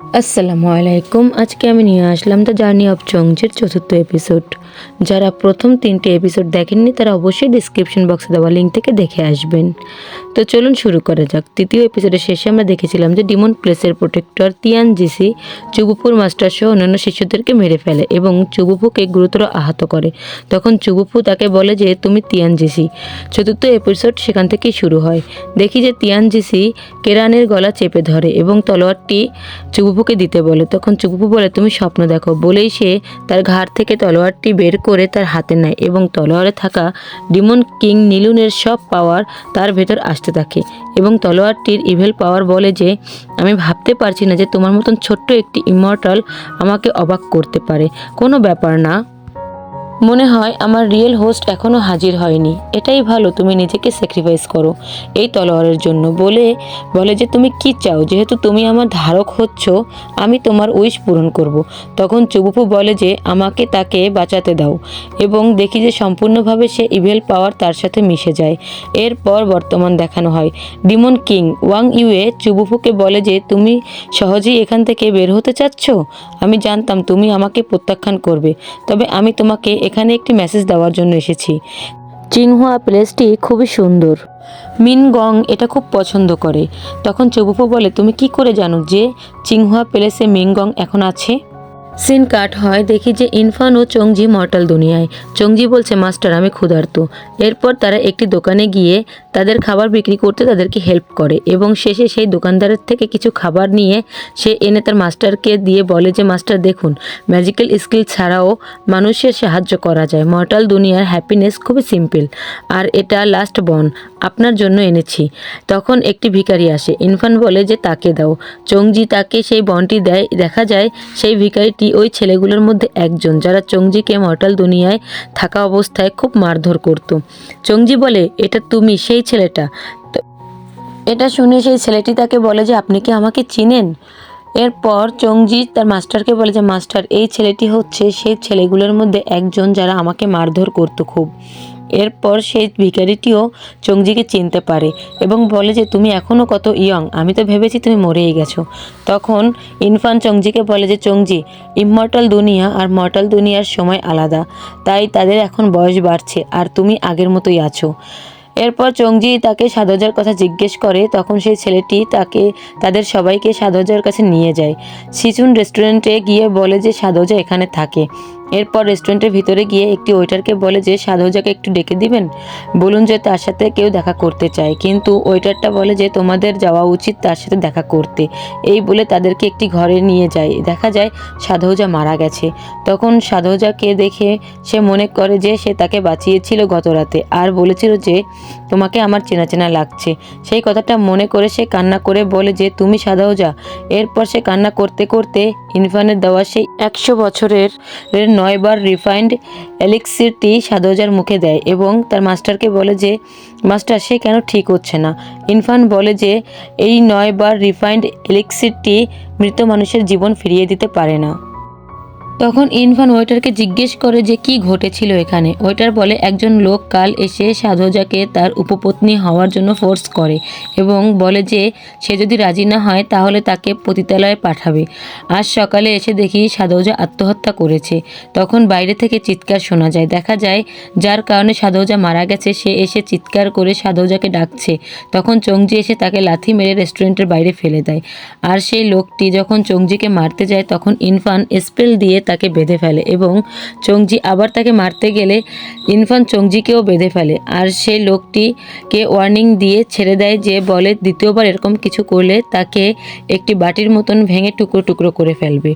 আসসালামু আলাইকুম। আজকে আমি নিয়ে আসলাম দ্য জার্নি অফ চংজের চতুর্থ এপিসোড যারা প্রথম তিনটে এপিসোড দেখেননি, তারা অবশ্যই ডিসক্রিপশন বক্সে দেওয়া লিঙ্ক থেকে দেখে আসবেন। তো চলুন শুরু করা যাক। তৃতীয় এপিসোডের শেষে আমরা দেখেছিলাম যে ডিমন প্লেসের প্রোটেক্টর তিয়ান জিসি চুবুপুর মাস্টার সহ অন্যান্য শিশুদেরকে মেরে ফেলে এবং চুবুপুকে গুরুতর আহত করে। তখন চুবুপু তাকে বলে যে, তুমি তিয়ান জিসি চতুর্থ এপিসোড সেখান থেকেই শুরু হয়। দেখি যে তিয়ান জিসি কেরানের গলা চেপে ধরে এবং তলোয়ারটি চুবুপুকে দিতে বলে। তখন চুবুপু বলে, তুমি স্বপ্ন দেখো। বলেই সে তার ঘাট থেকে তলোয়ারটি বের করে তার হাতে নেয় এবং তলোয়ারে থাকা ডিমন কিং নীলুনের সব পাওয়ার তার ভেতর আসতে থাকে এবং তলোয়ারটির ইভেল পাওয়ার বলে যে, আমি ভাবতে পারছি না যে তোমার মতন ছোট্ট একটি ইমর্টাল আমাকে অবাক করতে পারে। কোনো ব্যাপার না। মনে হয় আমার রিয়েল হোস্ট এখনও হাজির হয়নি। এটাই ভালো, তুমি নিজেকে স্যাক্রিফাইস করো এই তলোয়ারের জন্য। বলে বলে যে, তুমি কি চাও? যেহেতু তুমি আমার ধারক হচ্ছ, আমি তোমার উইশ পূরণ করব। তখন চুবুপু বলে যে, আমাকে তাকে বাঁচাতে দাও। এবং দেখি যে, সম্পূর্ণভাবে সে ইভেল পাওয়ার তার সাথে মিশে যায়। এরপর বর্তমান দেখানো হয়। ডিমন কিং ওয়াং ইউয়ে চুবুপুকে বলে যে, তুমি সহজেই এখান থেকে বের হতে চাচ্ছ? আমি জানতাম তুমি আমাকে প্রত্যাখ্যান করবে, তবে আমি তোমাকে এখানে একটি মেসেজ দেওয়ার জন্য এসেছি। চিংহুয়া প্লেসটি খুবই সুন্দর। মিন গং এটা খুব পছন্দ করে। তখন চবুপো বলে তুমি কি করে জানো যে চিংহুয়া প্লেসে মিন গং এখন আছে? সিন কাট হয়, দেখি যে ইনফান ও চংজি মর্টাল দুনিয়ায়। চংজি বলছে, মাস্টার, আমি ক্ষুধার্ত। এরপর তারা একটি দোকানে গিয়ে তাদের খাবার বিক্রি করতে তাদেরকে হেল্প করে এবং শেষে সেই দোকানদারের থেকে কিছু খাবার নিয়ে সে এনে তার মাস্টারকে দিয়ে বলে যে, মাস্টার, দেখুন, ম্যাজিক্যাল স্কিল ছাড়াও মানুষের সাহায্য করা যায়। মর্টাল দুনিয়ার হ্যাপিনেস খুবই সিম্পল আর এটা লাস্ট বন আপনার জন্য এনেছি। তখন একটি ভিখারি আসে। ইনফান বলে যে, তাকে দাও। চংজি তাকে সেই বনটি দেয়। দেখা যায় সেই ভিখারিটি ওই ছেলেগুলোর মধ্যে একজন, যারা চংজিকে মর্টাল দুনিয়ায় থাকা অবস্থায় খুব মারধর করত। চংজি বলে, এটা তুমি, সেই ছেলেটা? এটা শুনে সেই ছেলেটি তাকে বলে যে, আপনি কি আমাকে চিনেন? এরপর চংজি তার মাস্টারকে বলে যে, মাস্টার, এই ছেলেটি হচ্ছে সেই ছেলেগুলোর মধ্যে একজন যারা আমাকে মারধর করতো খুব। এরপর সেই ভিখারিটিও চংজিকে চিনতে পারে এবং বলে যে, তুমি এখনও কত ইয়ং আমি তো ভেবেছি তুমি মরেই গেছো। তখন ইনফান চংজিকে বলে যে চংজি ইমমর্টাল দুনিয়া আর মর্টাল দুনিয়ার সময় আলাদা, তাই তাদের এখন বয়স বাড়ছে আর তুমি আগের মতোই আছো। এরপর চংজি তাকে সাধজার কথা জিজ্ঞেস করে, তখন সেই ছেলেটি তাকে, তাদের সবাইকে সাধজার কাছে নিয়ে যায়। সিচুন রেস্টুরেন্টে গিয়ে বলে যে, সাধজা এখানে থাকে। এরপর রেস্টুরেন্টের ভিতরে গিয়ে একটি ওয়েটারকে বলে যে, সাধজাকে একটু ডেকে দিবেন? বলুন যে, তার সাথে কেউ দেখা করতে চায়। কিন্তু ওয়েটারটা বলে যে, তোমাদের যাওয়া উচিত তার সাথে দেখা করতে। এই বলে তাদেরকে একটি ঘরে নিয়ে যায়। দেখা যায় সাধৌজা মারা গেছে। তখন সাধৌজাকে দেখে সে মনে করে যে, সে তাকে বাঁচিয়েছিল গত রাতে আর বলেছিল যে, তোমাকে আমার চেনা চেনা লাগছে। সেই কথাটা মনে করে সে কান্না করে বলে যে, তুমি সাধৌজা। এরপর সে কান্না করতে করতে ইনফানের দেওয়া সেই একশো বছরের নয়বার রিফাইন্ড এলিক্সিরটি সাদোজার মুখে দেয় এবং তার মাস্টারকে বলে যে, মাস্টার, সে কেন ঠিক হচ্ছে না? ইনফান বলে যে, এই নয়বার রিফাইন্ড এলিক্সিরটি মৃত মানুষের জীবন ফিরিয়ে দিতে পারে না। তখন ইনফান ওয়েটারকে জিজ্ঞেস করে যে কি ঘটেছিল এখানে। ওয়েটার বলে, একজন লোক কাল এসে সাধজাকে তার উপপত্নী হওয়ার জন্য ফোর্স করে এবং বলে যে সে যদি রাজি না হয় তাহলে তাকে পতিতালয়ে পাঠাবে। আজ সকালে এসে দেখি সাধৌজা আত্মহত্যা করেছে। তখন বাইরে থেকে চিৎকার শোনা যায়। দেখা যায়, যার কারণে সাধৌজা মারা গেছে, সে এসে চিৎকার করে সাধৌজাকে ডাকছে। তখন চংজি এসে তাকে লাথি মেরে রেস্টুরেন্টের বাইরে ফেলে দেয়। আর সেই লোকটি যখন চংজিকে মারতে যায়, তখন ইনফান স্পেল দিয়ে তাকে বেঁধে ফেলে এবং চংজি আবার তাকে মারতে গেলে ইনফান চংজিকেও বেঁধে ফেলে। আর সেই লোকটিকে ওয়ার্নিং দিয়ে ছেড়ে দেয় যে বলে, দ্বিতীয়বার এরকম কিছু করলে তাকে একটি বাটির মতন ভেঙে টুকরো টুকরো করে ফেলবে।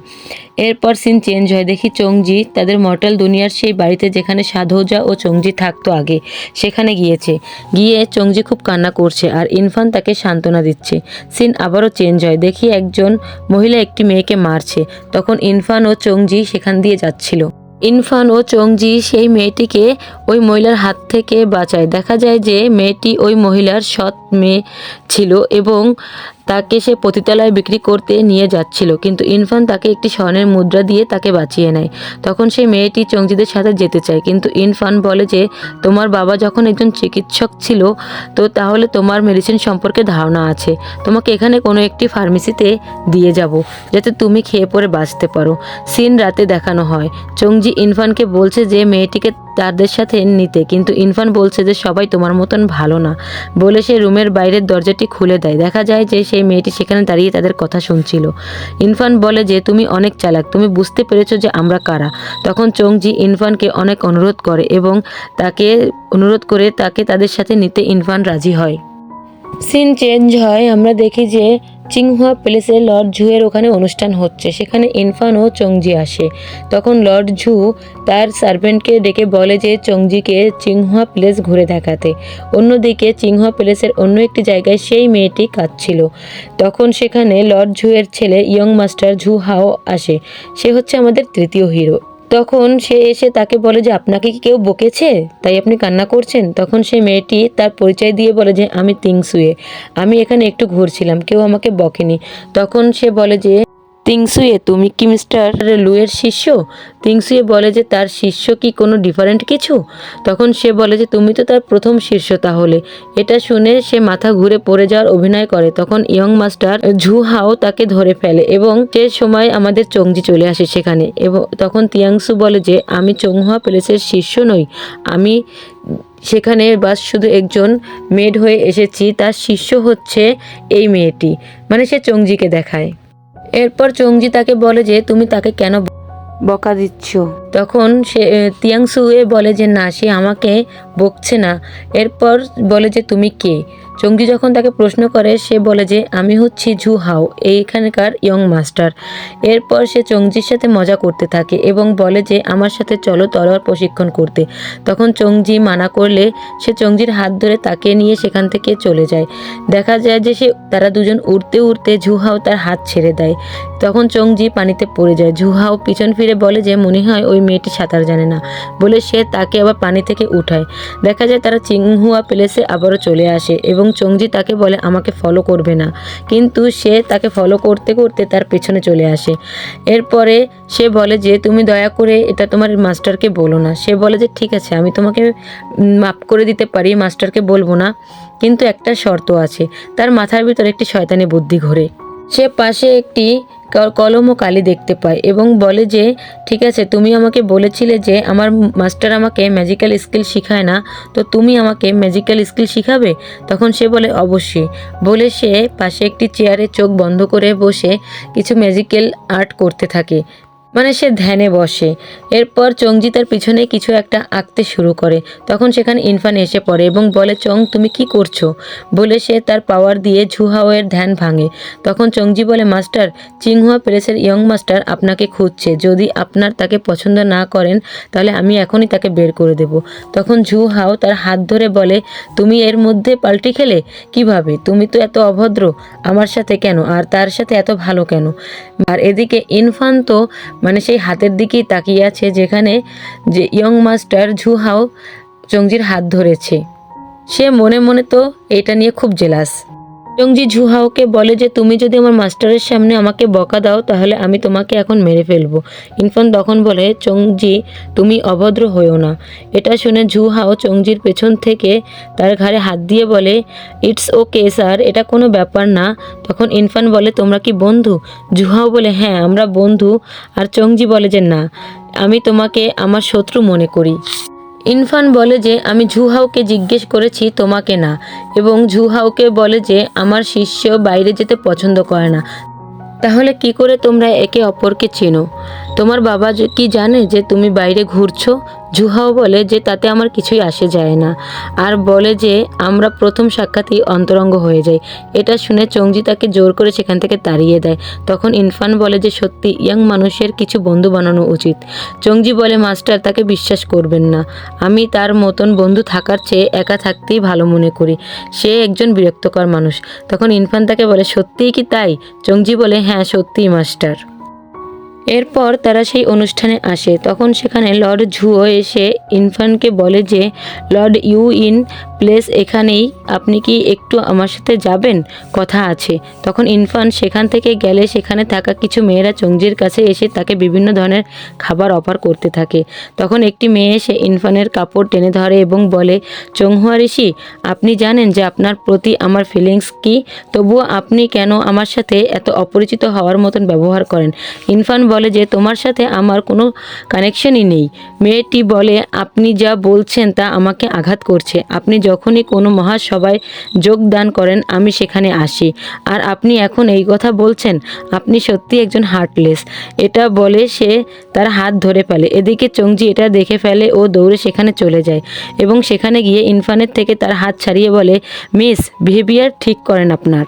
এরপর সিন চেঞ্জ হয়। দেখি চংজি তাদের মর্টাল দুনিয়ার সেই বাড়িতে যেখানে সাধৌজা ও চংজি থাকতো আগে, সেখানে গিয়েছে। গিয়ে চংজি খুব কান্না করছে আর ইনফান তাকে সান্ত্বনা দিচ্ছে। সিন আবারও চেঞ্জ হয়। দেখি একজন মহিলা একটি মেয়েকে মারছে। তখন ইনফান ও চংজি সেখান দিয়ে যাচ্ছিল। ইনফান ও চংজি সেই মেয়েটিকে ওই মহিলার হাত থেকে বাঁচায়। দেখা যায় যে মেয়েটি ওই মহিলার সৎ মেয়ে ছিল এবং তাকে সে পতিতালয়ে বিক্রি করতে নিয়ে যাচ্ছিল, কিন্তু ইরফান তাকে একটি স্বর্ণের মুদ্রা দিয়ে তাকে বাঁচিয়ে নেয়। তখন সেই মেয়েটি চঙ্জিদের সাথে যেতে চায়, কিন্তু ইরফান বলে যে, তোমার বাবা যখন একজন চিকিৎসক ছিল, তো তাহলে তোমার মেডিসিন সম্পর্কে ধারণা আছে। তোমাকে এখানে কোনো একটি ফার্মেসিতে দিয়ে যাব, যাতে তুমি খেয়ে পরে বাঁচতে পারো। সিন রাতে দেখানো হয়। চংজি ইরফানকে বলছে যে, মেয়েটিকে তাদের সাথে নিতে। কিন্তু ইরফান বলছে যে, সবাই তোমার মতন ভালো না। বলে সে রুমের বাইরের দরজাটি খুলে দেয়। দেখা যায় যে, সেই মেয়েটি সেখানে দাঁড়িয়ে তাদের কথা শুনছিল। ইরফান বলে যে, তুমি অনেক চালাক। তুমি বুঝতে পেরেছ যে, আমরা কারা? তখন চংজি ইরফানকে অনেক অনুরোধ করে এবং তাকে অনুরোধ করে তাকে তাদের সাথে নিতে ইরফান রাজি হয়। সিন চেঞ্জ হয়। আমরা দেখি যে চিংহুয়া প্যালেসে লর্ড ঝুয়ের ওখানে অনুষ্ঠান হচ্ছে। সেখানে ইনফান ও চংজি আসে। তখন লর্ড ঝু তার সার্ভেন্টকে ডেকে বলে যে, চংজিকে চিংহুয়া প্যালেস ঘুরে দেখাতে। অন্যদিকে চিংহুয়া প্যালেসের অন্য একটি জায়গায় সেই মেয়েটি কাঁদছিল। তখন সেখানে লর্ড ঝুয়ের ছেলে ইয়ং মাস্টার ঝু হাও আসে। সে হচ্ছে আমাদের তৃতীয় হিরো। তখন সে এসে তাকে বলে যে, আপনাকে কি কেউ বকেছে? তাই আপনি কান্না করছেন। তখন সে মেয়েটি তার পরিচয় দিয়ে বলে যে, আমি তিংসুয়ে। আমি এখানে একটু ঘুরছিলাম। কেউ আমাকে বকেনি। তখন সে বলে যে তিংসুয়ে, তুমি কি মিস্টার লুয়ের শিষ্য? তিংসুয়ে বলে যে, তার শিষ্য কি কোনো ডিফারেন্ট কিছু? তখন সে বলে যে, তুমি তো তার প্রথম শিষ্য তাহলে। এটা শুনে সে মাথা ঘুরে পড়ে যাওয়ার অভিনয় করে। তখন ইয়ং মাস্টার ঝু হাও তাকে ধরে ফেলে এবং সে সময় আমাদের চংজি চলে আসে সেখানে। এবং তখন তিয়াংসু বলে যে, আমি চংহুয়া প্যালেসের শিষ্য নই। আমি সেখানে বাস শুধু একজন মেড হয়ে এসেছি। তার শিষ্য হচ্ছে এই মেয়েটি। মানে সে চংজিকে দেখায়। এরপর চংজি তাকে বলে যে তুমি তাকে কেন বকা দিচ্ছ? তখন সে তিয়াংসুয়ে বলে যে না সে আমাকে বকছে না। এরপর বলে যে তুমি কে? চঙ্গি যখন তাকে প্রশ্ন করে, সে বলে যে, আমি হচ্ছি ঝু হাও, এইখানকার ইয়ং মাস্টার। এরপর সে চংজির সাথে মজা করতে থাকে এবং বলে যে, আমার সাথে চলো তলোয়ার প্রশিক্ষণ করতে। তখন চংজি মানা করলে সে চংজির হাত ধরে তাকে নিয়ে সেখান থেকে চলে যায়। দেখা যায় যে, সে, তারা দুজন উড়তে উড়তে ঝুহাও তার হাত ছেড়ে দেয়। তখন চংজি পানিতে পড়ে যায়। ঝুহাও পিছন ফিরে বলে যে, মনে হয় ওই মেয়েটি সাঁতার জানে না। বলে সে তাকে আবার পানি থেকে উঠায়। দেখা যায় তারা চিংহুয়া প্লেসে আবারও চলে আসে এবং চংজি তাকে বলে, আমাকে ফলো করবে না। কিন্তু সে তাকে ফলো করতে করতে তার পেছনে চলে আসে। এরপরে সে বলে যে, তুমি দয়া করে এটা তোমার মাস্টারকে বলো না। সে বলে যে, ঠিক আছে, আমি তোমাকে মাপ করে দিতে পারি মাস্টারকে বলব না। কিন্তু একটা শর্ত আছে, তার মাথার ভিতরে একটি শয়তানি বুদ্ধি ঘোরে। সে পাশে একটি কলম ও কালি দেখতে পায় এবং বলে যে, ঠিক আছে, তুমি আমাকে বলেছিলে যে, আমার মাস্টার আমাকে ম্যাজিক্যাল স্কিল শেখায় না, তো তুমি আমাকে ম্যাজিক্যাল স্কিল শিখাবে? তখন সে বলে, অবশ্যই। বলে সে পাশে একটি চেয়ারে চোখ বন্ধ করে বসে কিছু ম্যাজিক্যাল আর্ট করতে থাকে। মানে সে ধ্যানে বসে। এরপর চংজি তার পিছনে কিছু একটা আঁকতে শুরু করে। তখন সেখানে ইনফান এসে পড়ে এবং বলে, চং, তুমি কি করছ? বলে সে তার পাওয়ার দিয়ে ঝুহাওয়ের ধ্যান ভাঙে। তখন চংজি বলে, মাস্টার, চিংহুয়া প্যালেসের ইয়ং মাস্টার আপনাকে খুঁজছে। যদি আপনার তাকে পছন্দ না করেন, তাহলে আমি এখনই তাকে বের করে দেব। তখন ঝু হাও তার হাত ধরে বলে, তুমি এর মধ্যে পাল্টি খেলে? কীভাবে? তুমি তো এত অভদ্র। আমার সাথে কেন? আর তার সাথে এত ভালো কেন? আর এদিকে ইনফান তো মানে সেই হাতের দিকেই তাকিয়ে আছে যেখানে যে ইয়ং মাস্টার ঝুহাও চংজির হাত ধরেছে। সে মনে মনে তো এটা নিয়ে খুব জেলাস। চংজি ঝুহাওকে বলে যে, তুমি যদি আমার মাস্টারের সামনে আমাকে বকা দাও, তাহলে আমি তোমাকে এখন মেরে ফেলব। ইনফান তখন বলে, চংজি, তুমি অভদ্র হয়েও না। এটা শুনে ঝুহাও চংজির পেছন থেকে তার ঘাড়ে হাত দিয়ে বলে, ইটস ওকে, স্যার, এটা কোনো ব্যাপার না। তখন ইনফান বলে, তোমরা কি বন্ধু? জুহাও বলে হ্যাঁ আমরা বন্ধু। আর চংজি বলে যে, না, আমি তোমাকে আমার শত্রু মনে করি। ইনফান বলে যে, আমি ঝুহাওকে জিজ্ঞেস করেছি তোমাকে না, এবং ঝুহাওকে বলে যে, আমার শিষ্য বাইরে যেতে পছন্দ করে না। তাহলে কি করে তোমরা একে অপরকে চেনো? তোমার বাবা কি জানে যে, তুমি বাইরে ঘুরছো? জুহাও বলে যে তাতে আমার কিছুই আসে যায় না। আর বলে যে আমরা প্রথম সাক্ষাতেই অন্তরঙ্গ হয়ে যাই। এটা শুনে চংজি তাকে জোর করে সেখান থেকে তাড়িয়ে দেয়। তখন ইনফান বলে যে সত্যি, ইয়াং মানুষের কিছু বন্ধু বানানো উচিত। চংজি বলে, মাস্টার, তাকে বিশ্বাস করবেন না। আমি তার মতন বন্ধু থাকার চেয়ে একা থাকতেই ভালো মনে করি। সে একজন বিরক্তকর মানুষ। তখন ইনফান তাকে বলে, সত্যিই কি তাই? চংজি বলে হ্যাঁ সত্যিই, মাস্টার। এরপর তারা সেই অনুষ্ঠানে আসে। তখন সেখানে লর্ড ঝুও এসে ইনফানকে বলে যে, লর্ড ইউ ইন প্লেস এখানেই। আপনি কি একটু আমার সাথে যাবেন? কথা আছে। তখন ইরফান সেখান থেকে গেলে সেখানে থাকা কিছু মেয়েরা চংজির কাছে এসে তাকে বিভিন্ন ধরনের খাবার অফার করতে থাকে। তখন একটি মেয়ে এসে ইরফানের কাপড় টেনে ধরে এবং বলে, চংহুয়া ঋষি, আপনি জানেন যে আপনার প্রতি আমার ফিলিংস কি? তবুও আপনি কেন আমার সাথে এত অপরিচিত হওয়ার মতন ব্যবহার করেন? ইরফান বলে যে, তোমার সাথে আমার কোনো কানেকশনই নেই। মেয়েটি বলে, আপনি যা বলছেন তা আমাকে আঘাত করছে। আপনি যখনই কোনো মহাসভায় যোগদান করেন, আমি সেখানে আসি। আর আপনি এখন এই কথা বলছেন, আপনি সত্যি একজন হার্টলেস এটা বলে সে তার হাত ধরে ফেলে। এদিকে চংজি এটা দেখে ফেলে, ও দৌড়ে সেখানে চলে যায় এবং সেখানে গিয়ে ইনফানের থেকে তার হাত ছাড়িয়ে বলে, মিস, বিহেভিয়ার ঠিক করেন আপনার।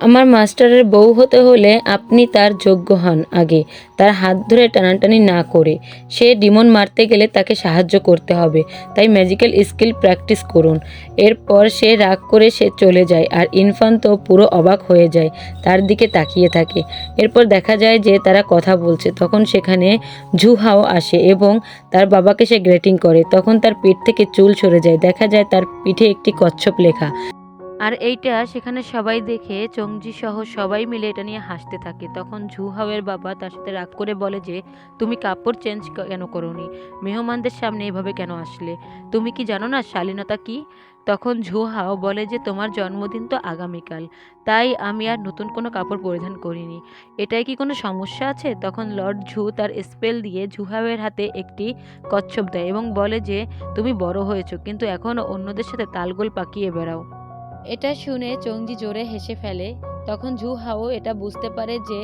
আমার মাস্টারের বউ হতে হলে আপনি তার যোগ্য হন আগে। তার হাত ধরে টানাটানি না করে। সে ডিমন মারতে গেলে তাকে সাহায্য করতে হবে। তাই ম্যাজিক্যাল স্কিল প্র্যাকটিস করুন। এরপর সে রাগ করে সে চলে যায় আর ইনফান তো পুরো অবাক হয়ে যায়, তার দিকে তাকিয়ে থাকে। এরপর দেখা যায় যে তারা কথা বলছে। তখন সেখানে ঝুহাও আসে এবং তার বাবাকে সে গ্রেটিং করে। তখন তার পিঠ থেকে চুল সরে যায়। দেখা যায় তার পিঠে একটি কচ্ছপ লেখা। আর এইটা সেখানে সবাই দেখে চংজি সহ সবাই মিলে এটা নিয়ে হাসতে থাকে। তখন ঝুহাওয়ের বাবা তার সাথে রাগ করে বলে যে, তুমি কাপড় চেঞ্জ কেন করোনি? মেহমানদের সামনে এভাবে কেন আসলে? তুমি কি জানো না শালীনতা কি? তখন ঝুহাও বলে যে, তোমার জন্মদিন তো আগামীকাল, তাই আমি আর নতুন কোনো কাপড় পরিধান করিনি। এটাই কি কোনো সমস্যা আছে? তখন লর্ড ঝু তার স্পেল দিয়ে ঝুহাওয়ের হাতে একটি কচ্ছপ দেয় এবং বলে যে, তুমি বড় হয়েছো, কিন্তু এখনও অন্যদের সাথে তালগোল পাকিয়ে বেড়াও। এটা শুনে চংজি জোরে হেসে ফেলে। তখন জু হাও এটা বুঝতে পারে যে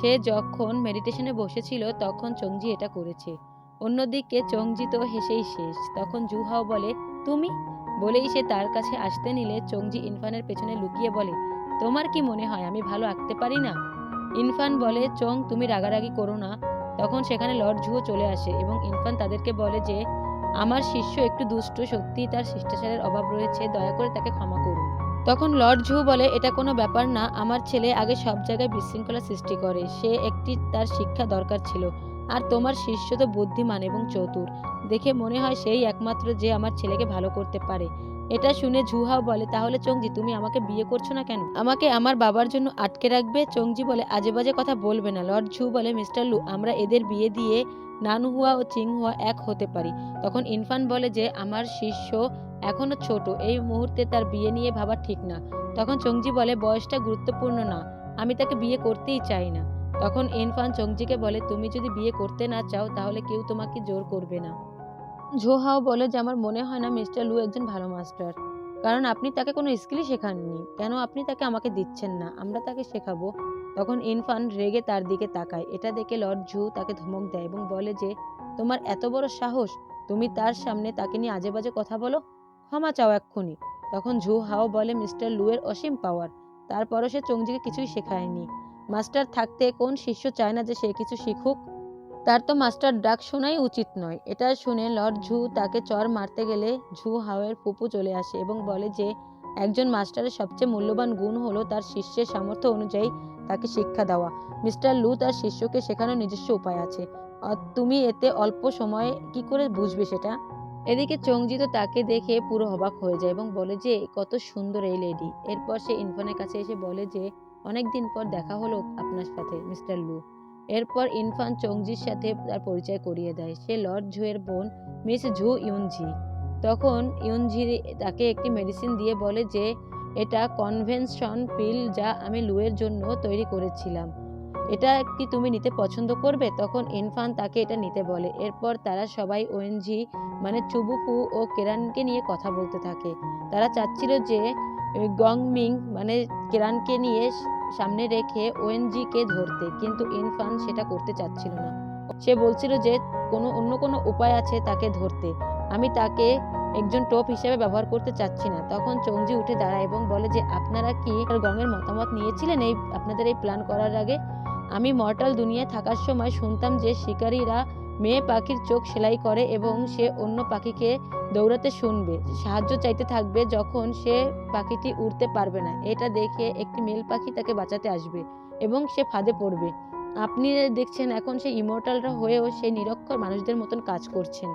সে যখন মেডিটেশনে বসেছিল তখন চংজি এটা করেছে। অন্যদিকে চংজি তো হেসেই শেষ। তখন জু হাও বলে, তুমি? বলেই সে তার কাছে আসতে নিলে চংজি ইনফানের পেছনে লুকিয়ে বলে, তোমার কি মনে হয় আমি ভালো আঁকতে পারি না? ইনফান বলে, চং, তুমি রাগারাগি করো না। তখন সেখানে লর্ড ঝুও চলে আসে এবং ইনফান তাদেরকে বলে যে, আমার শিষ্য একটু দুষ্ট সত্যিই তার শিষ্টাচারের অভাব রয়েছে, দয়া করে তাকে ক্ষমা করুন। তখন লর্ড ঝু বলে, এটা কোনো ব্যাপার না, আমার ছেলে আগে সব জায়গায় বিশৃঙ্খলা সৃষ্টি করে। সে একটি তার শিক্ষা দরকার ছিল। আর তোমার শিষ্য তো বুদ্ধিমান এবং চতুর। দেখে মনে হয় সেই একমাত্র যে আমার ছেলেকে ভালো করতে পারে। এটা শুনে ঝুহাও বলে, তাহলে চংজি, তুমি আমাকে বিয়ে করছ না কেন? আমাকে আমার বাবার জন্য আটকে রাখবে? চংজি বলে, আজে বাজে কথা বলবে না। লর্ড ঝু বলে, মিস্টার লু, আমরা এদের বিয়ে দিয়ে নানহুয়া ও চিংহুয়া এক হতে পারি। তখন ইনফান বলে যে, আমার শিষ্য এখনও ছোট, এই মুহূর্তে তার বিয়ে নিয়ে ভাবা ঠিক না। তখন চংজি বলে, বয়সটা গুরুত্বপূর্ণ না, আমি তাকে বিয়ে করতেই চাই না। তখন ইনফান চংজিকে বলে, তুমি যদি বিয়ে করতে না চাও, তাহলে কেউ তোমাকে জোর করবে না। ঝোহাও বলে যে, আমার মনে হয় না মিস্টার লু একজন ভালো মাস্টার। কারণ আপনি তাকে কোনো স্কিলই শেখাননি। কেন আপনি তাকে আমাকে দিচ্ছেন না? আমরা তাকে শেখাবো। তখন ইনফান রেগে তার দিকে তাকায়। এটা দেখে লর্ড ঝু তাকে ধমক দেয় এবং বলে যে, তোমার এত বড় সাহস? তুমি তার সামনে তাকে নিয়ে আজে বাজে কথা বলো? ক্ষমা চাও এক্ষুনি। তখন ঝু হাও বলে, মিস্টার লুয়ের অসীম পাওয়ার। তারপরও সে চংজিকে কিছুই শেখায়নি। মাস্টার থাকতে কোন শিষ্য চায় না যে সে কিছু শিখুক? তার তো মাস্টার ডাক শোনাই উচিত নয়। এটা শুনে লর্ড ঝু তাকে চর মারতে গেলে ঝু হাওয়ের ফুপু চলে আসে এবং বলে যে, একজন মাস্টারের সবচেয়ে মূল্যবান গুণ হলো তার শিষ্যের সামর্থ্য অনুযায়ী তাকে শিক্ষা দেওয়া। মিস্টার লু তার শিষ্যকে শেখানোর নিজস্ব উপায় আছে। তুমি এতে অল্প সময়ে কি করে বুঝবে সেটা? এদিকে চংজি তো তাকে দেখে পুরো অবাক হয়ে যায় এবং বলে যে, কত সুন্দর এই লেডি এরপর সে ইনফানের কাছে এসে বলে যে অনেক দিন পর দেখা হলো আপনার সাথে, মিস্টার লু। এরপর ইনফান চংজির সাথে তার পরিচয় করিয়ে দেয়। সে লর্ড ঝুয়ের বোন, মিস ঝু ইউনঝি। তখন ইউনঝি তাকে একটি মেডিসিন দিয়ে বলে যে, এটা কনভেনশন পিল যা আমি লুয়ের জন্য তৈরি করেছিলাম। এটা কি তুমি নিতে পছন্দ করবে? তখন ইনফান তাকে এটা নিতে বলে। এরপর তারা সবাই ওএনজি মানে চুবুকু ও কেরানকে নিয়ে কথা বলতে থাকে। তারা চাচ্ছিল যে গংমিং মানে কেরানকে নিয়ে সামনে রেখে ওএনজিকে ধরতে। কিন্তু ইনফান সেটা করতে চাচ্ছিল না। সে বলছিল যে, কোনো, অন্য কোনো উপায় আছে তাকে ধরতে। আমি তাকে একজন টোপ হিসেবে ব্যবহার করতে চাচ্ছি না। তখন চংজি উঠে দাঁড়ায় এবং বলে যে, আপনারা কি গঙের মতামত নিয়েছিলেন এই, আপনাদের এই প্ল্যান করার আগে? আমি মর্টাল দুনিয়ায় থাকার সময় শুনতাম যে শিকারীরা মেয়ে পাখির চোখ সেলাই করে এবং সে অন্য পাখিকে দৌড়াতে শুনবে, সাহায্য চাইতে থাকবে যখন সে পাখিটি উড়তে পারবে না। এটা দেখে একটি মেল পাখি তাকে বাঁচাতে আসবে এবং সে ফাঁদে পড়বে। আপনি দেখছেন এখন সে ইমোর্টালরা হয়েও সে নিরক্ষর মানুষদের মতন কাজ করছেন।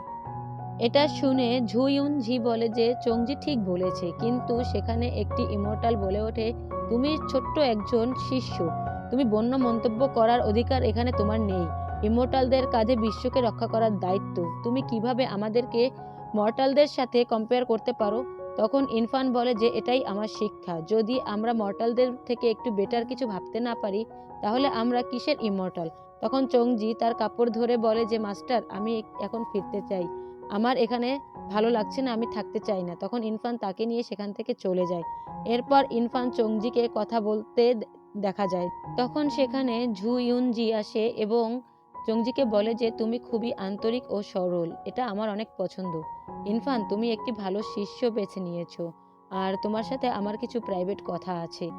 এটা শুনে ঝুইউন ঝি বলে যে, চংজি ঠিক বলেছে, কিন্তু সেখানে একটি ইমর্টাল বলে ওঠে, তুমি ছোট্ট একজন শিষ্য, তুমি বন্য মন্তব্য করার অধিকার এখানে তোমার নেই। ইমর্টালদের কাজে বিশ্বকে রক্ষা করার দায়িত্ব। তুমি কীভাবে আমাদেরকে মর্টালদের সাথে কম্পেয়ার করতে পারো? তখন ইরফান বলে যে, এটাই আমার শিক্ষা। যদি আমরা মর্টালদের থেকে একটু বেটার কিছু ভাবতে না পারি, তাহলে আমরা কিসের ইমর্টাল? তখন চংজি তার কাপড় ধরে বলে যে, মাস্টার, আমি এখন ফিরতে চাই। আমার এখানে ভালো লাগছে না, আমি থাকতে চাই না। তখন ইরফান তাকে নিয়ে সেখান থেকে চলে যায়। এরপর ইরফান চংজিকে কথা বলতে দেখা যায়। তখন সেখানে ঝু ইউনজি আসে এবং চংজিকে বলে যে, তুমি খুবই আন্তরিক ও সরল। এটা আমার অনেক পছন্দ। ইরফান, তুমি একটি ভালো শিষ্য বেছে নিয়েছো। আর তোমার সাথে আমার কিছু প্রাইভেট কথা আছে।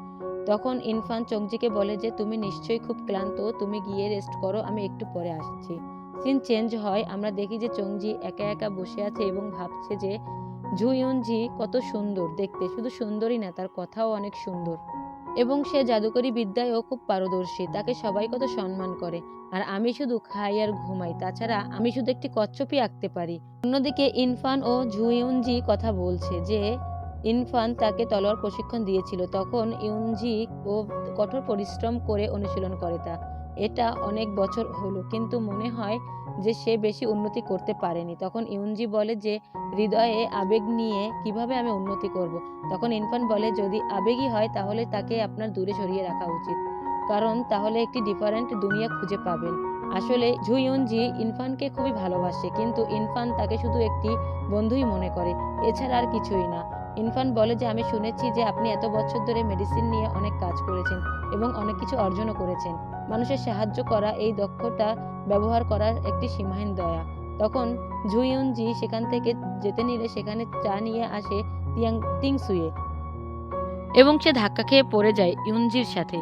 তখন ইরফান চংজিকে বলে যে, তুমি নিশ্চয়ই খুব ক্লান্ত। তুমি গিয়ে রেস্ট করো। আমি একটু পরে আসছি। সিন চেঞ্জ হয়, আমরা দেখি যে চংজি একা একা বসে আছে এবং ভাবছে যে ঝুইয়নজি কত সুন্দর দেখতে। শুধু সুন্দরই না, তার কথাও অনেক সুন্দর। এবং সে জাদুকরী বিদ্যায়ও খুব পারদর্শী, তাকে সবাই কত সম্মান করে। আর আমি শুধু খাই আর ঘুমাই, তাছাড়া আমি শুধু একটি কচ্ছপি আঁকতে পারি। অন্যদিকে ইনফান ও ঝুইউনজি কথা বলছে যে ইনফান তাকে তলোয়ার প্রশিক্ষণ দিয়েছিল, তখন ইউনজি ও কঠোর পরিশ্রম করে অনুশীলন করে তা। এটা অনেক বছর হলো। কিন্তু মনে হয় যে সে বেশি উন্নতি করতে পারেনি। তখন ইউনজি বলে যে, হৃদয়ে আবেগ নিয়ে কীভাবে আমি উন্নতি করব। তখন ইনফান বলে, যদি আবেগই হয় তাহলে তাকে আপনার দূরে সরিয়ে রাখা উচিত। কারণ তাহলে একটি ডিফারেন্ট দুনিয়া খুঁজে পাবেন। আসলে ঝুইয়নজি ইনফানকে খুবই ভালোবাসে। কিন্তু ইনফান তাকে শুধু একটি বন্ধুই মনে করে। এছাড়া আর কিছুই না। ইনফান বলে যে, আমি শুনেছি যে আপনি এত বছর ধরে মেডিসিন নিয়ে অনেক কাজ করেছেন এবং অনেক কিছু অর্জনও করেছেন। মানুষের সাহায্য করা, এই দক্ষতা ব্যবহার করার একটি সীমাহীন দয়া। তখন ঝুইউনজি সেখান থেকে যেতে নিলে সেখানে চা নিয়ে আসে তিয়াং তিংসুয়ে এবং সে ধাক্কা খেয়ে পড়ে যায় ইউনজির সাথে।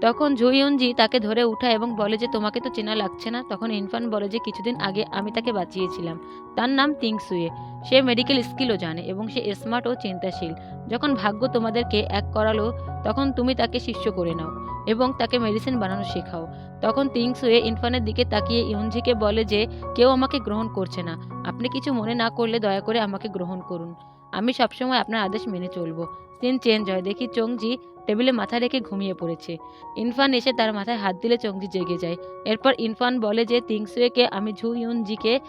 তখন ঝুইয়নজি তাকে ধরে উঠায় এবং বলে যে, তোমাকে তো চেনা লাগছে না। তখন ইনফান বলে যে, কিছুদিন আগে আমি তাকে বাঁচিয়েছিলাম। তার নাম তিংসুয়ে। সে মেডিকেল স্কিলও জানে এবং সে স্মার্ট ও চিন্তাশীল। যখন ভাগ্য তোমাদেরকে এক করালো, তখন তুমি তাকে শিষ্য করে নাও এবং তাকে মেডিসিন বানানো শেখাও। তখন তিংসুয়ে ইনফানের দিকে তাকিয়ে ইউনজিকে বলে যে, কেউ আমাকে গ্রহণ করছে না। আপনি কিছু মনে না করলে দয়া করে আমাকে গ্রহণ করুন। আমি সবসময় আপনার আদেশ মেনে চলবো। সিন চেঞ্জ হয়। দেখি চংজি টেবিলে মাথা রেখে ঘুমিয়ে পড়েছে। ইনফান এসে তার মাথায় হাত দিলে চংজি জেগে যায়। এরপর ইনফান বলে যে তিংসুয়েকে আমি ঝু ইউনজিকে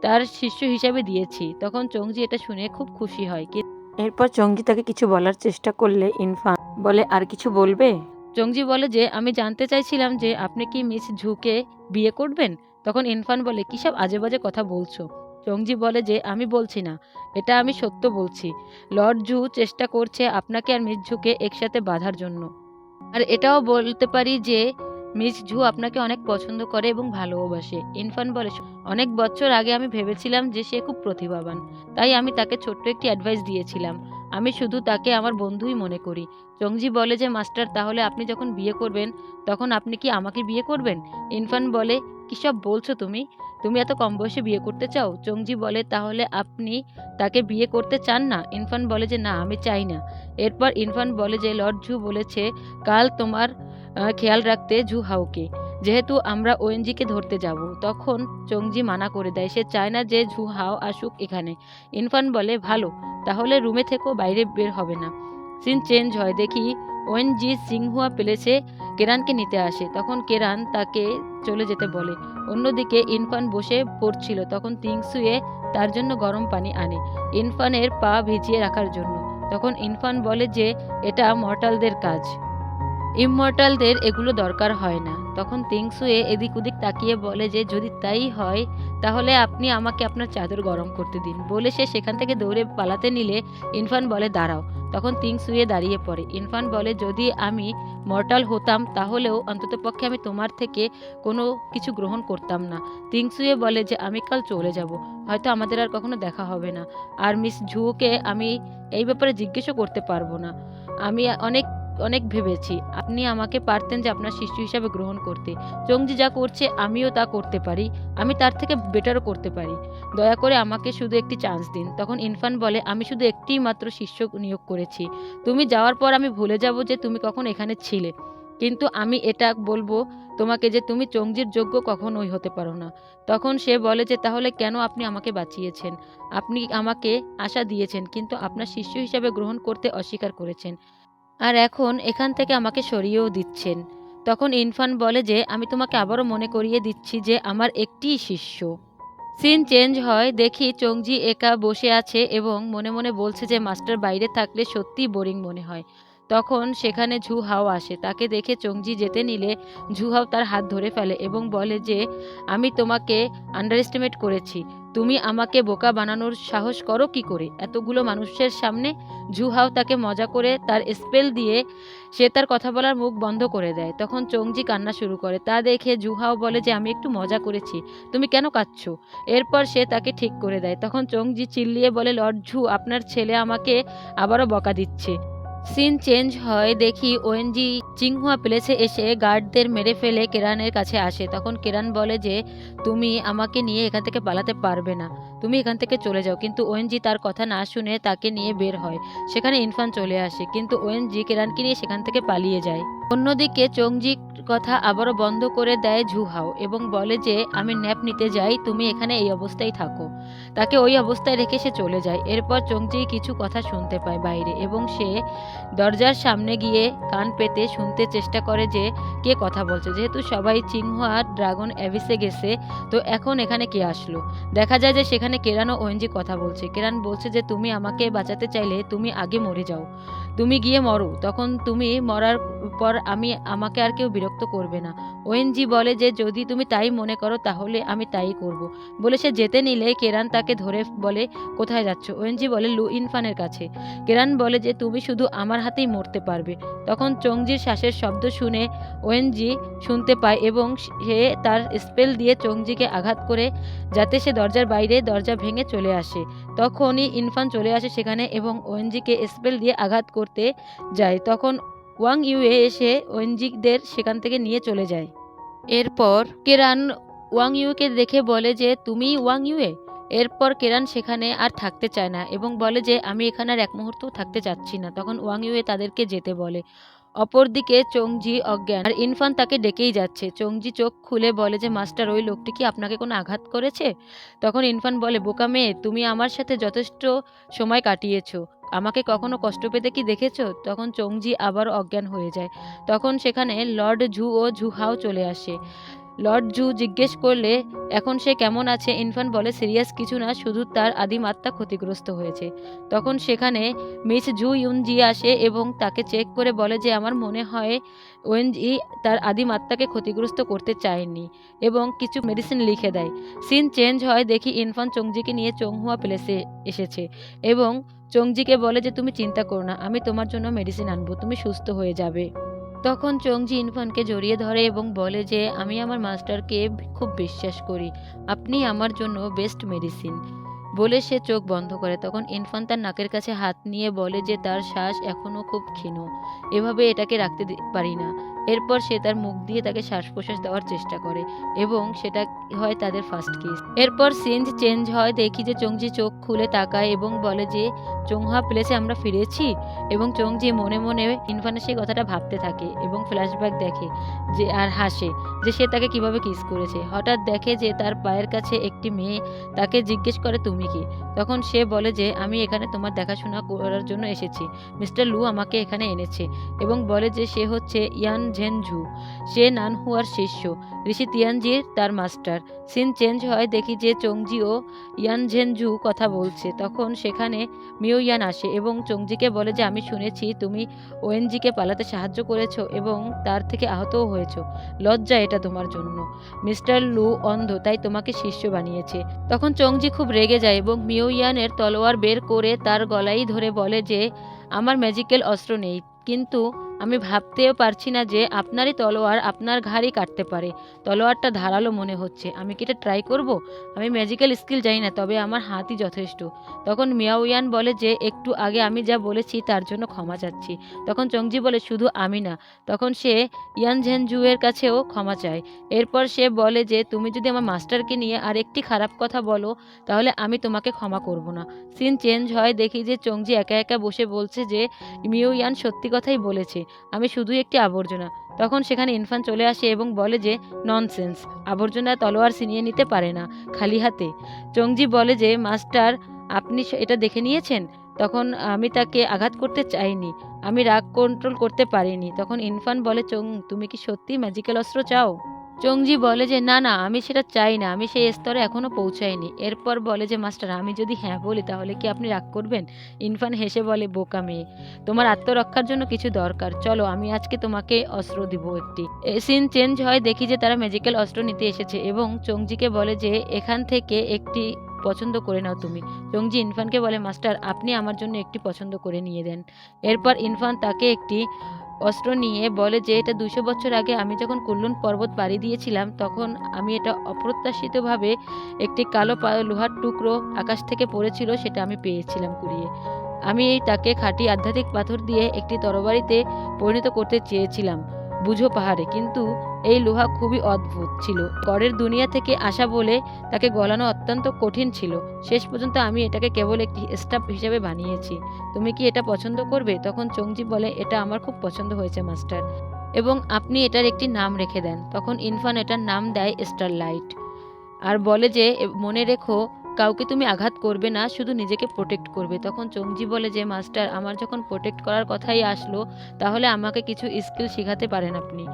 তার শিষ্য হিসাবে দিয়েছি। তখন চংজি এটা শুনে খুব খুশি হয়। কি এরপর চংজি তাকে কিছু বলার চেষ্টা করলে ইনফান বলে আর কিছু বলবে? চংজি বলে যে আমি জানতে চাইছিলাম যে আপনি কি মিস ঝুকে বিয়ে করবেন? তখন ইনফান বলে কি সব আজে বাজে কথা বলছো? চংজি বলে যে, আমি বলছি না। এটা আমি সত্য বলছি। লর্ড জু চেষ্টা করছে আপনাকে আর মিস ঝুকে একসাথে বাঁধার জন্য। আর এটাও বলতে পারি যে, মিস ঝু আপনাকে অনেক পছন্দ করে এবং ভালোবাসে ইনফান বলে, অনেক বছর আগে আমি ভেবেছিলাম যে সে খুব প্রতিভাবান। তাই আমি তাকে ছোট্ট একটি অ্যাডভাইস দিয়েছিলাম। আমি শুধু তাকে আমার বন্ধুই মনে করি। চংজি বলে যে, মাস্টার, তাহলে আপনি যখন বিয়ে করবেন, তখন আপনি কি আমাকে বিয়ে করবেন? ইনফান বলে, কী সব বলছো তুমি? তুমি এত কম বয়সে বিয়ে করতে চাও? চংজি বলে, তাহলে আপনি তাকে বিয়ে করতে চান না? ইনফান বলে যে, না, আমি চাই না। এরপর ইনফান বলে যে, লর্ড ঝু বলেছে, কাল তোমার খেয়াল রাখতে ঝু হাউকে যেহেতু আমরা ওএনজিকে ধরতে যাব, তখন চংজি মানা করে দেয়, সে চায় না যে ঝু হাও আসুক এখানে। ইনফান বলে, ভালো, তাহলে রুমে থেকেও বাইরে বের হবে না। সিন চেঞ্জ হয়, দেখি ওএনজি সিংহুয়া পেলেছে কেরানকে নিতে আসে। তখন কেরান তাকে চলে যেতে বলে। অন্যদিকে ইনফান বসে পড়ছিল। তখন তিংসুয়ে তার জন্য গরম পানি আনে ইনফানের পা ভিজিয়ে রাখার জন্য। তখন ইনফান বলে যে, এটা মর্টালদের কাজ। ইমমর্টালদের এগুলো দরকার হয় না। তখন তিংসুয়ে এদিক ওদিক তাকিয়ে বলে যে, যদি তাই হয়, তাহলে আপনি আমাকে আপনার চাদর গরম করতে দিন। বলে সে সেখান থেকে দৌড়ে পালাতে নিলে ইনফান বলে, দাঁড়াও। তখন তিংসুয়ে দাঁড়িয়ে পড়ে। ইনফান বলে, যদি আমি মর্টাল হতাম, তাহলেও অন্ততপক্ষে আমি তোমার থেকে কোনো কিছু গ্রহণ করতাম না। তিংসুয়ে বলে যে, আমি কাল চলে যাব। হয়তো আমাদের আর কখনো দেখা হবে না। আর মিস ঝুকে আমি এই ব্যাপারে জিজ্ঞেসও করতে পারব না। আমি অনেক অনেক ভেবেছি। আপনি আমাকে পারতেন যে আপনার শিশু হিসাবে গ্রহণ করতে। চংজি যা করছে, আমিও তা করতে পারি। আমি তার থেকে বেটারও করতে পারি। দয়া করে আমাকে শুধু একটি চান্স দিন। তখন ইনফান বলে, আমি শুধু একটিই মাত্র শিষ্য নিয়োগ করেছি। তুমি যাওয়ার পর আমি ভুলে যাব যে তুমি কখন এখানে ছিলে। কিন্তু আমি এটা বলব তোমাকে যে তুমি চঙ্জির যোগ্য কখনোই হতে পারো না। তখন সে বলে যে, তাহলে কেন আপনি আমাকে বাঁচিয়েছেন? আপনি আমাকে আশা দিয়েছেন, কিন্তু আপনার শিষ্য হিসাবে গ্রহণ করতে অস্বীকার করেছেন। আর এখন এখান থেকে আমাকে সরিয়েও দিচ্ছেন। তখন ইনফান বলে যে, আমি তোমাকে আবারও মনে করিয়ে দিচ্ছি যে, আমার একটিই শিষ্য। সিন চেঞ্জ হয়, দেখি চংজি একা বসে আছে এবং মনে মনে বলছে যে, মাস্টার বাইরে থাকলে সত্যিই বোরিং মনে হয়। তখন সেখানে ঝু হাও আসে। তাকে দেখে চংজি যেতে নিলে ঝু হাও তার হাত ধরে ফেলে এবং বলে যে, আমি তোমাকে আন্ডার এস্টিমেট করেছি। তুমি আমাকে বোকা বানানোর সাহস করো কি করে? এতগুলো মানুষের সামনে ঝুহাও তাকে মজা করে তার স্পেল দিয়ে সে তার কথা বলার মুখ বন্ধ করে দেয়। তখন চংজি কান্না শুরু করে। তা দেখে জুহাও বলে যে, আমি একটু মজা করেছি। তুমি কেন কাঁদছো? এরপর সে তাকে ঠিক করে দেয়। তখন চংজি চিল্লিয়ে বলে, লর্ড ঝু, আপনার ছেলে আমাকে আবারও বকা দিচ্ছে। সিন চেঞ্জ হয়, দেখি ওএনজি চিংহুয়া প্লেসে এসে গার্ডদের মেরে ফেলে কেরানের কাছে আসে। তখন কেরান বলে যে, তুমি আমাকে নিয়ে এখান থেকে পালাতে পারবে না। তুমি এখান থেকে চলে যাও। কিন্তু ওএনজি তার কথা না শুনে তাকে নিয়ে বের হয়। সেখানে ইনফান চলে আসে, কিন্তু ওএনজি কেরানকে নিয়ে সেখান থেকে পালিয়ে যায়। অন্যদিকে চংজি কথা আবারও বন্ধ করে দেয় ঝুহাও এবং বলে যে, আমি ন্যাপ নিতে যাই, তুমি এখানে এই অবস্থায় থাকো। তাকে ওই অবস্থায় রেখে সে চলে যায়। এরপর চংজি কিছু কথা শুনতে পায় বাইরে এবং সে দরজার সামনে গিয়ে কান পেতে শুনতে চেষ্টা করে যে কে কথা বলছে। যেহেতু সবাই চিংহুয়া ড্রাগন অ্যাভিসে গেছে, তো এখন এখানে কে আসলো? দেখা যায় যে সেখানে কেরান ও ওএনজি কথা বলছে। কেরান বলছে যে, তুমি আমাকে বাঁচাতে চাইলে তুমি আগে মরে যাও। তুমি গিয়ে মরো। তখন তুমি মরার পর আমি, আমাকে আর কেউ বিরক্ত করবে না। ওএনজি বলে যে, যদি তুমি তাই মনে করো, তাহলে আমি তাই করব। বলে সে যেতে নিলে কেরান তাকে ধরে বলে, কোথায় যাচ্ছ? ওএনজি বলে, লু ইনফানের কাছে। কেরান বলে যে, তুমি শুধু আমার হাতেই মরতে পারবে। তখন চংজির শ্বাসের শব্দ শুনে ওএনজি শুনতে পায় এবং সে তার স্পেল দিয়ে চংজিকে আঘাত করে যাতে সে দরজার বাইরে দরজা ভেঙে চলে আসে। তখনই ইনফান চলে আসে সেখানে এবং ওয়েনজিকে স্পেল দিয়ে আঘাত করতে যায়। তখন ওয়াং ইউএ এসে ওএনজিদের সেখান থেকে নিয়ে চলে যায়। এরপর কেরান ওয়াং ইউকে দেখে বলে যে, তুমি ওয়াং ইউএ এরপর কেরান সেখানে আর থাকতে চায় না এবং বলে যে, আমি এখানে আর এক মুহূর্তও থাকতে চাচ্ছি না। তখন ওয়াং ইউএ তাদেরকে যেতে বলে। অপরদিকে চংজি অজ্ঞান আর ইনফান তাকে ডেকেই যাচ্ছে। চংজি চোখ খুলে বলে যে, মাস্টার, ওই লোকটি কি আপনাকে কোনো আঘাত করেছে? তখন ইনফান বলে, বোকা মেয়ে, তুমি আমার সাথে যথেষ্ট সময় কাটিয়েছো। আমাকে কখনো কষ্ট পেতে কি দেখেছ? তখন চংজি আবার অজ্ঞান হয়ে যায়। তখন সেখানে লর্ড ঝু ও ঝুহাও চলে আসে। লর্ড জু জিজ্ঞেস করলে, এখন সে কেমন আছে? ইনফান বলে, সিরিয়াস কিছু না, শুধু তার আদিম আত্মা ক্ষতিগ্রস্ত হয়েছে। তখন সেখানে মিস জু ইউনজি আসে এবং তাকে চেক করে বলে যে, আমার মনে হয় ওয়েনজি তার আদিম আত্মাকে ক্ষতিগ্রস্ত করতে চায়নি এবং কিছু মেডিসিন লিখে দেয়। সিন চেঞ্জ হয়, দেখি ইনফান চংজিকে নিয়ে চংহুয়া প্লেসে এসেছে এবং চংজিকে বলে যে, তুমি চিন্তা করো না, আমি তোমার জন্য মেডিসিন আনব, তুমি সুস্থ হয়ে যাবে। তখন চংজি ইনফানকে জড়িয়ে ধরে এবং বলে যে, আমি আমার মাস্টারকে খুব বিশ্বাস করি। আপনি আমার জন্য বেস্ট মেডিসিন। বলে সে চোখ বন্ধ করে। তখন ইনফান তার নাকের কাছে হাত নিয়ে বলে যে, তার শ্বাস এখনও খুব ক্ষীণ। এভাবে এটাকে রাখতে পারি না। এরপর সে তার মুখ দিয়ে তাকে শ্বাস প্রশ্বাস দেওয়ার চেষ্টা করে এবং সেটা হয় তাদের ফার্স্ট কিস এরপর সিনজ চেঞ্জ হয়, দেখি যে চংজি চোখ খুলে তাকায় এবং বলে যে, চংহা প্লেসে আমরা ফিরেছি? এবং চংজি মনে মনে ইনফানের সেই কথাটা ভাবতে থাকে এবং ফ্ল্যাশব্যাক দেখে যে, আর হাসে যে সে তাকে কীভাবে কিস করেছে। হঠাৎ দেখে যে তার পায়ের কাছে একটি মেয়ে তাকে জিজ্ঞেস করে, তুমি কি? তখন সে বলে যে, আমি এখানে তোমার দেখাশোনা করার জন্য এসেছি। মিস্টার লু আমাকে এখানে এনেছে। এবং বলে যে, সে হচ্ছে ইয়ান ঝেনঝু। সে নানহুয়ার শিষ্য। ঋষি তিয়ানজি তার মাস্টার। সিন চেঞ্জ হয় দেখি যে চংজি ও ইয়ান ঝেনঝু কথা বলছে। তখন সেখানে মিও ইয়ান আসে এবং চংজিকে বলে যে, আমি শুনেছি তুমি ওএনজিকে পালাতে সাহায্য করেছ এবং তার থেকে আহতও হয়েছ। লজ্জা এটা তোমার জন্য। মিস্টার লু অন্ধ, তাই তোমাকে শিষ্য বানিয়েছে। তখন চংজি খুব রেগে যায় এবং মিও ইয়ানের তলোয়ার বের করে তার গলায় ধরে বলে যে, আমার ম্যাজিক্যাল অস্ত্র নেই। কিন্তু আমি ভাবতেও পারছি না যে আপনারই তলোয়ার আপনার ঘাড়ই কাটতে পারে। তলোয়ারটা ধারালো মনে হচ্ছে। আমি কি এটা ট্রাই করব? আমি ম্যাজিক্যাল স্কিল জানি না, তবে আমার হাতই যথেষ্ট। তখন মিয়াউয়ান বলে যে, একটু আগে আমি যা বলেছি তার জন্য ক্ষমা চাচ্ছি। তখন চংজি বলে, শুধু আমি না। তখন সে ইয়ান ঝেনজুয়ের কাছেও ক্ষমা চায়। এরপর সে বলে যে, তুমি যদি আমার মাস্টারকে নিয়ে আর একটি খারাপ কথা বলো, তাহলে আমি তোমাকে ক্ষমা করব না। সিন চেঞ্জ হয়, দেখি যে চংজি একা একা বসে বলছে যে মিও ইয়ান সত্যি কথাই বলেছে। আমি শুধুই একটি আবর্জনা। তখন সেখানে ইনফান চলে আসে এবং বলে যে ননসেন্স আবর্জনা তলোয়ার ছিনিয়ে নিতে পারে না, খালি হাতে। চংজি বলে যে, মাস্টার, আপনি এটা দেখে নিয়েছেন? তখন আমি তাকে আঘাত করতে চাইনি, আমি রাগ কন্ট্রোল করতে পারিনি। তখন ইনফান বলে, চং, তুমি কি সত্যি ম্যাজিক্যাল অস্ত্র চাও? চংজি বলে যে, না না, আমি সেটা চাই না, আমি সেই স্তরে এখনও পৌঁছাইনি। এরপর বলে যে, মাস্টার, আমি যদি হ্যাঁ বলি, তাহলে কি আপনি রাগ করবেন? ইনফান হেসে বলে, বোকা মেয়ে, তোমার আত্মরক্ষার জন্য কিছু দরকার। চলো, আমি আজকে তোমাকে অস্ত্র দিব একটি। সিন চেঞ্জ হয়, দেখি যে, তারা ম্যাজিক্যাল অস্ত্র নিতে এসেছে এবং চংজিকে বলে যে, এখান থেকে একটি পছন্দ করে নাও তুমি। চংজি ইনফানকে বলে, মাস্টার, আপনি আমার জন্য একটি পছন্দ করে নিয়ে দেন। এরপর ইনফান তাকে একটি অস্ত্র নিয়ে বলে যে এটা দুশো বছর আগে আমি যখন কুল্লুন পর্বত পাড়ি দিয়েছিলাম, তখন আমি এটা অপ্রত্যাশিতভাবে একটি কালো লোহার টুকরো আকাশ থেকে পড়েছিল, সেটা আমি পেয়েছিলাম কুড়িয়ে। আমি এই তাকে খাঁটি আধ্যাত্মিক পাথর দিয়ে একটি তরবারিতে পরিণত করতে চেয়েছিলাম। বুঝো পাহাড়ে, কিন্তু এই লোহা খুবই অদ্ভুত ছিল। গড়ের দুনিয়া থেকে আসা বলে তাকে গলানো অত্যন্ত কঠিন ছিল। শেষ পর্যন্ত আমি এটাকে কেবল একটি স্টাফ হিসেবে বানিয়েছি। তুমি কি এটা পছন্দ করবে? তখন চংজি বলে, এটা আমার খুব পছন্দ হয়েছে, মাস্টার। এবং আপনি এটার একটি নাম রেখে দেন। তখন ইনফান এটার নাম দেয় স্টার লাইট আর বলে যে মনে রেখো কাউকে তুমি আঘাত করবে না, শুধু নিজেকে প্রোটেক্ট করবে। তখন চংজি বলে যে, মাস্টার, আমার যখন প্রোটেক্ট করার কথাই আসলো, তাহলে আমাকে কিছু স্কিল শেখাতে পারেন আপনি।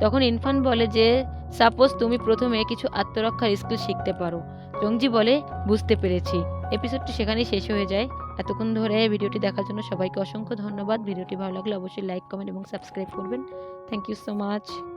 তখন ইনফান বলে যে সাপোজ তুমি প্রথমে কিছু আত্মরক্ষার স্কিল শিখতে পারো। চংজি বলে, বুঝতে পেরেছি। এপিসোডটি সেখানেই শেষ হয়ে যায়। এতক্ষণ ধরে ভিডিওটি দেখার জন্য সবাইকে অসংখ্য ধন্যবাদ। ভিডিওটি ভালো লাগলে অবশ্যই লাইক কমেন্ট এবং সাবস্ক্রাইব করবেন। Thank you so much